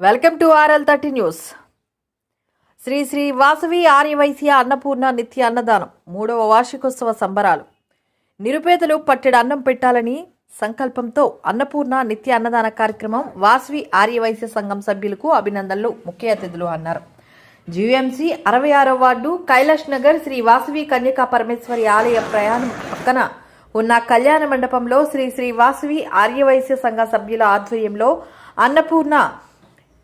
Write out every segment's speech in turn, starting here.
Welcome to RL thirty news. Sri Sri Vasavi Aryavaishya Annapurna నిత్య అన్నదానం మూడవ వార్షికోత్సవ సంబరాలు. నిరుపేదలు పట్టెడు అన్నం పెట్టాలని సంకల్పంతో అన్నపూర్ణ నిత్య అన్నదాన కార్యక్రమం వాసవి ఆర్యవైశ్య సంఘం సభ్యులకు అభినందనలు ముఖ్య అతిథులు అన్నారు. జీవీఎంసీ అరవై ఆరో వార్డు కైలాష్ నగర్ శ్రీ వాసవి కన్యకా పరమేశ్వరి ఆలయ ప్రయాణం పక్కన ఉన్న కళ్యాణ మండపంలో శ్రీ శ్రీ వాసవి ఆర్యవైశ్య సంఘ సభ్యుల ఆధ్వర్యంలో అన్నపూర్ణ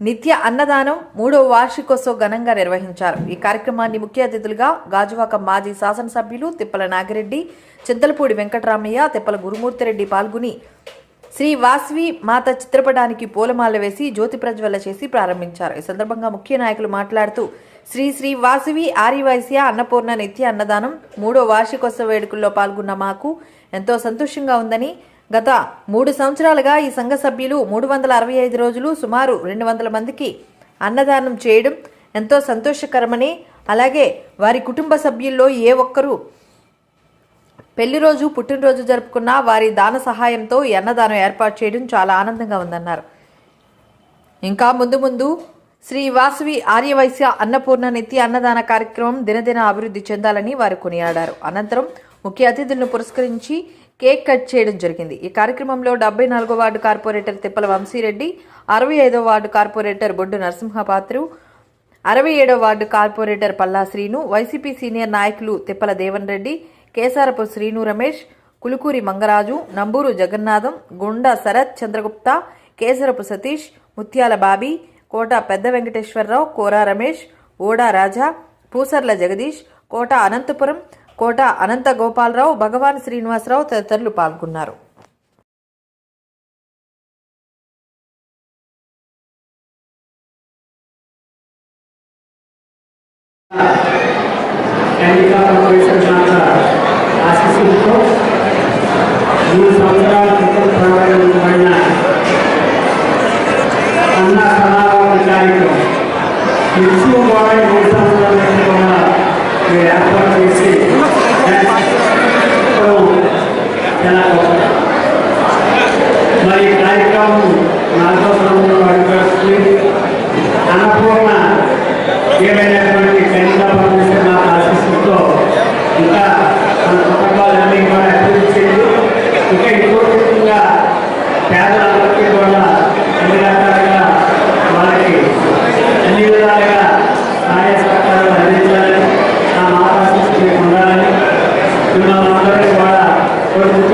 నిత్య అన్నదానం మూడో వార్షికోత్సవ ఘనంగా నిర్వహించారు. ఈ కార్యక్రమాన్ని ముఖ్య అతిథులుగా గాజువాక మాజీ శాసనసభ్యులు తిప్పల నాగిరెడ్డి చింతలపూడి వెంకటరామయ్య తిప్పల గురుమూర్తిరెడ్డి పాల్గొని శ్రీ వాస్వి మాత చిత్రపటానికి పూలమాల వేసి జ్యోతి ప్రజ్వల చేసి ప్రారంభించారు. ఈ సందర్భంగా ముఖ్య నాయకులు మాట్లాడుతూ శ్రీ శ్రీ వాసవి ఆర్యవైశ్య అన్నపూర్ణ నిత్య అన్నదానం మూడో వార్షికోత్సవ వేడుకల్లో పాల్గొన్న మాకు ఎంతో సంతోషంగా ఉందని గత మూడు సంవత్సరాలుగా ఈ సంఘ సభ్యులు మూడు వందల అరవై ఐదు రోజులు సుమారు రెండు వందల మందికి అన్నదానం చేయడం ఎంతో సంతోషకరమని అలాగే వారి కుటుంబ సభ్యుల్లో ఏ ఒక్కరూ పెళ్ళి రోజు పుట్టినరోజు జరుపుకున్న వారి దాన సహాయంతో ఈ అన్నదానం ఏర్పాటు చేయడం చాలా ఆనందంగా ఉందన్నారు. ఇంకా ముందు ముందు శ్రీ వాసవి ఆర్యవైశ్య అన్నపూర్ణ నిత్య అన్నదాన కార్యక్రమం దినదిన అభివృద్ధి చెందాలని వారు కొనియాడారు. అనంతరం ముఖ్య అతిథులను పురస్కరించి కేక్ కట్ చేయడం జరిగింది. ఈ కార్యక్రమంలో డెబ్బై నాలుగో వార్డు కార్పొరేటర్ తిప్పల వంశీరెడ్డి అరవై ఐదో వార్డు కార్పొరేటర్ బొడ్డు నరసింహపాత్రు అరవై ఏడో ward corporator Palla Srinu YCP senior నాయకులు తిప్పల దేవన్ రెడ్డి కేసారపు శ్రీను రమేష్ కులుకూరి మంగరాజు నంబూరు జగన్నాథం గుండా శరత్ చంద్రగుప్త కేసరపు సతీష్ ముత్యాల బాబీ కోట పెద్ద వెంకటేశ్వరరావు కోరా రమేష్ ఓడా రాజా పూసర్ల జగదీష్ కోట అనంతపురం కోట అనంత గోపాలరావు భగవాన్ శ్రీనివాసరావు తదితరులు పాల్గొన్నారు. ఎక్కువ పరమేశ్వర ఏర్పాటు చేసి మూడు సంవత్సరాల క్రితం ప్రారంభించబడిన అన్న సమారోహ కార్యక్రమం ఎక్కువ కూడా ఈ మూడు సంవత్సరాల క్రితం కూడా మీరు ఏర్పాటు చేసి ఇప్పుడు చాలా గొప్ప. మరి కార్యక్రమం నాలుగో సంవత్సరంలో అడుగుతుంది అన్నపూర్ణ ఏమైనా కనికా పరమేశ్వర మాత ఆశీస్సులతో ఇంకా మన కుటుంబాలన్నీ కూడా అభివృద్ధి చేయాలి ఇంకా ఇంకోటిగా పేదలందరికీ కూడా అన్ని రకాలుగా వారికి అన్ని విధాలుగా సహాయ సహకారాలు అందించాలని ఆ మాత ఆశీస్సులు మీకు ఉండాలని మిమ్మల్ని అందరికీ కూడా కోరుకుంటూ ముగిస్తున్నాను థ్యాంక్ యూ వెరీ మచ్ ప్రారంభమవుతున్నటువంటి సందర్భంగా ఏర్పాటు చేసినటువంటి కార్యక్రమానికి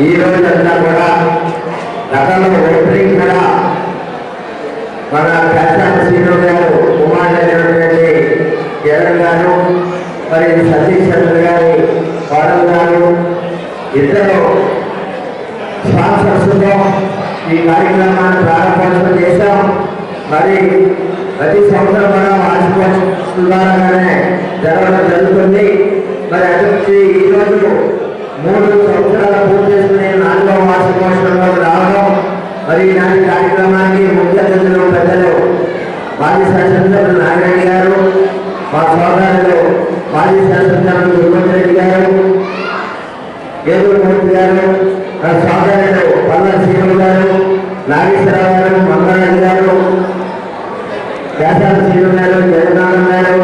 ఈ రోజంతా కూడా గతంలో ఓపెనింగ్ కూడా మన ప్రశాంత్ శ్రీను గారు కుమారుడైనటువంటి కిరణ్ గారు మరి సతీష్ చంద్ర గారి గారు ఇద్దరు స్పాన్సర్స్తో ఈ కార్యక్రమాన్ని ప్రారంభోత్సవం మరి ప్రతి సంవత్సరం మనం వార్షికోత్సవం జరగడం జరుగుతుంది. మరి అభివృద్ధి ఈరోజు మూడు సంవత్సరాలు పూర్తి చేసుకునే నాలుగవ వార్షికోత్సవంలో రావడం మరి ఇలాంటి కార్యక్రమానికి ముఖ్య అతిథులు పెద్దలు మాజీ శాసనసభ్యులు నాగిరెడ్డి గారు మా సోదరులు మాజీ శాసనసభ్యులు దుర్మంత్ రెడ్డి గారు కేంద్రమూర్తి గారు నా సోదరుడు పల్ల శ్రీరామ్ గారు నాగేశ్వరరావు గారు మంగళరాజు గారు వ్యాసాలు శ్రీను గారు జగన్నాథం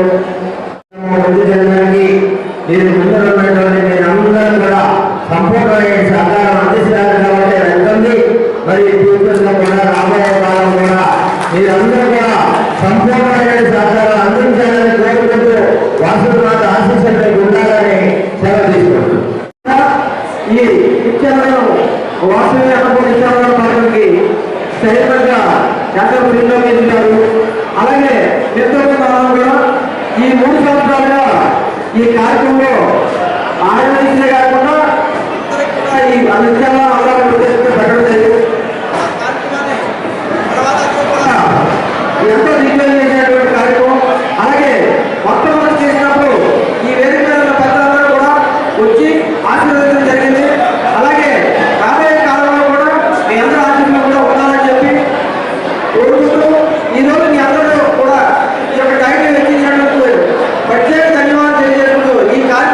ముందు జరగడానికి మీరు ముందు ఉన్నటువంటి నేను అందరూ కూడా సంపూర్ణమైన సహకారం అందిస్తున్నారు కాబట్టి వెళ్తుంది. మరి ఫ్యూచర్లో కూడా రాబోయే కాలం కూడా మీరందరూ కూడా సంపూర్ణమైన సహకారం అందించాలని కోరుకుంటూ వాసులు మాత ఆశీస్సులు ఉండాలని సెలవు తీసుకుంటున్నాను. ఈ ఇచ్చాలను వాసవి అన్నపూర్ణ మనకి పథకానికి సైనికంగా జాతర వినియోగించారు అలాగే నిర్దోష మనం కూడా ఈ మూడు సంవత్సరాలుగా ఈ కార్యక్రమంలో